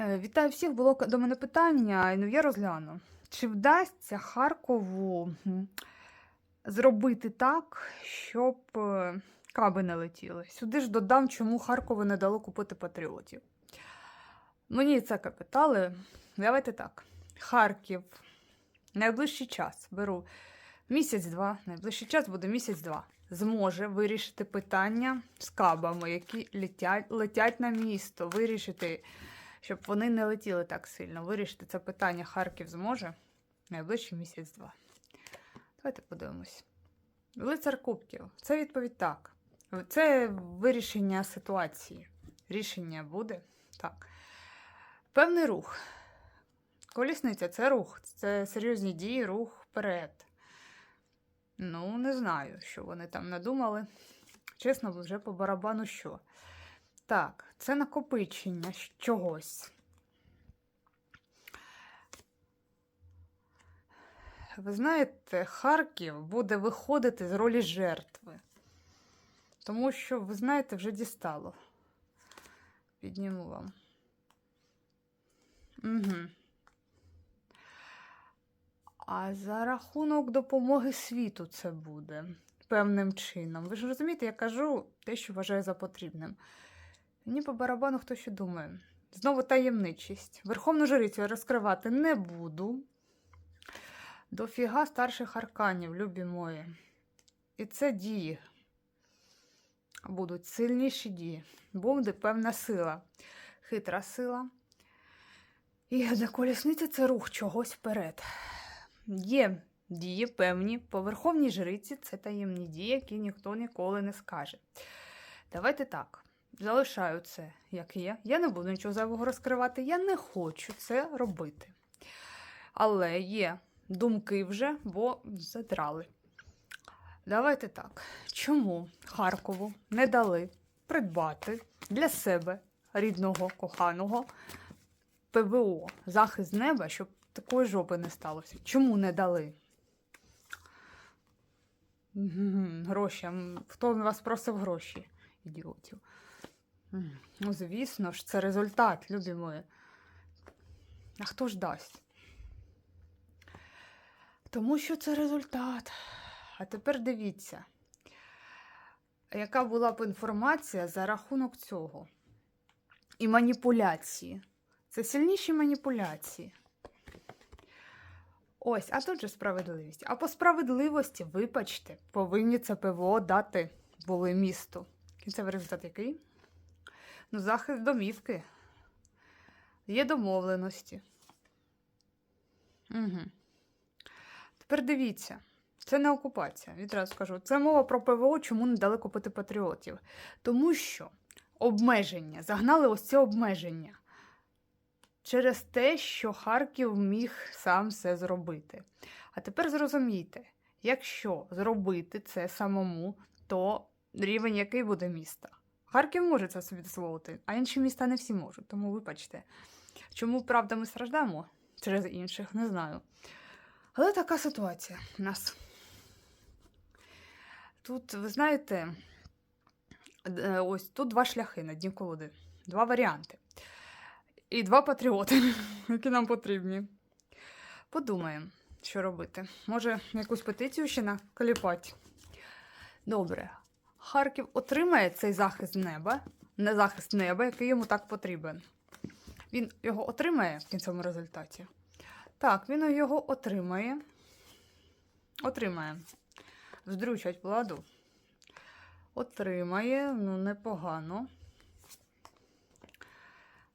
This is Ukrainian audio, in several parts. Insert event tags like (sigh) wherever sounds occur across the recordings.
Е, Вітаю всіх. Було до мене питання, ну я розгляну. Чи вдасться Харкову зробити так, щоб е, каби не летіли? Сюди ж додам, чому Харкову не дало купити патріотів. Мені це капітали. Давайте так. Харків. Найближчий час беру місяць-два. Найближчий час буде місяць-два. Зможе вирішити питання з кабами, які летять, летять на місто. Вирішити щоб вони не летіли так сильно. Вирішити це питання Харків зможе найближчий місяць-два. Давайте подивимось. Лицар Кубків. Це відповідь так. Це вирішення ситуації. Рішення буде так. Певний рух. Колісниця це рух. Це серйозні дії, рух вперед. Ну, не знаю, що вони там надумали. Чесно, вже по барабану що. Так, це накопичення чогось. Ви знаєте, Харків буде виходити з ролі жертви. Тому що, ви знаєте, вже дістало. Підніму вам. Угу. А за рахунок допомоги світу це буде певним чином. Ви ж розумієте, я кажу те, що вважаю за потрібним. Мені по барабану хто що думає. Знову таємничість. Верховну жрицю розкривати не буду. Дофіга старших арканів, любі мої. І це дії. Будуть сильніші дії. Буде певна сила, хитра сила. І на колісниці це рух чогось вперед. Є дії певні по верховній жриці це таємні дії, які ніхто ніколи не скаже. Давайте так. Залишаю це, як є. Я не буду нічого зайвого розкривати, я не хочу це робити. Але є думки вже, бо задрали. Давайте так. Чому Харкову не дали придбати для себе рідного коханого ПВО захист неба, щоб такої жопи не сталося? Чому не дали? Гроші. Хто вас просив гроші, ідіотів? Ну, звісно ж, це результат, любі мої. А хто ж дасть? Тому що це результат. А тепер дивіться, яка була б інформація за рахунок цього. І маніпуляції. Це сильніші маніпуляції. Ось, а тут же справедливість. А по справедливості, вибачте, повинні це ПВО дати були місту. Кінцевий результат який? Ну, захист домівки. Є домовленості. Угу. Тепер дивіться, це не окупація, відразу скажу. Це мова про ПВО, чому не дали купити патріотів. Тому що обмеження, загнали ось це обмеження через те, що Харків міг сам все зробити. А тепер зрозумійте, якщо зробити це самому, то рівень який буде міста? Харків може це собі дозволити, а інші міста не всі можуть. Тому вибачте. Чому, правда, ми страждаємо через інших, не знаю. Але така ситуація у нас. Тут, ви знаєте, е, ось тут два шляхи на дні колоди, два варіанти. І два патріоти, (laughs) які нам потрібні. Подумаємо, що робити. Може, якусь петицію ще наколіпати? Добре. Харків отримає цей захист неба, не захист неба, який йому так потрібен. Він його отримає в кінцевому результаті. Так, він його отримає. Отримає. Здрючать владу. Отримає, ну, непогано.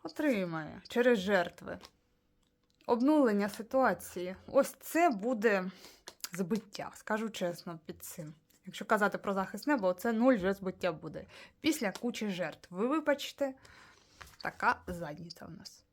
Отримає через жертви. Обнулення ситуації. Ось це буде збиття, скажу чесно, під цим. Якщо казати про захист неба, це нуль вже збиття буде. Після кучі жертв. Ви вибачте, така задніця у нас.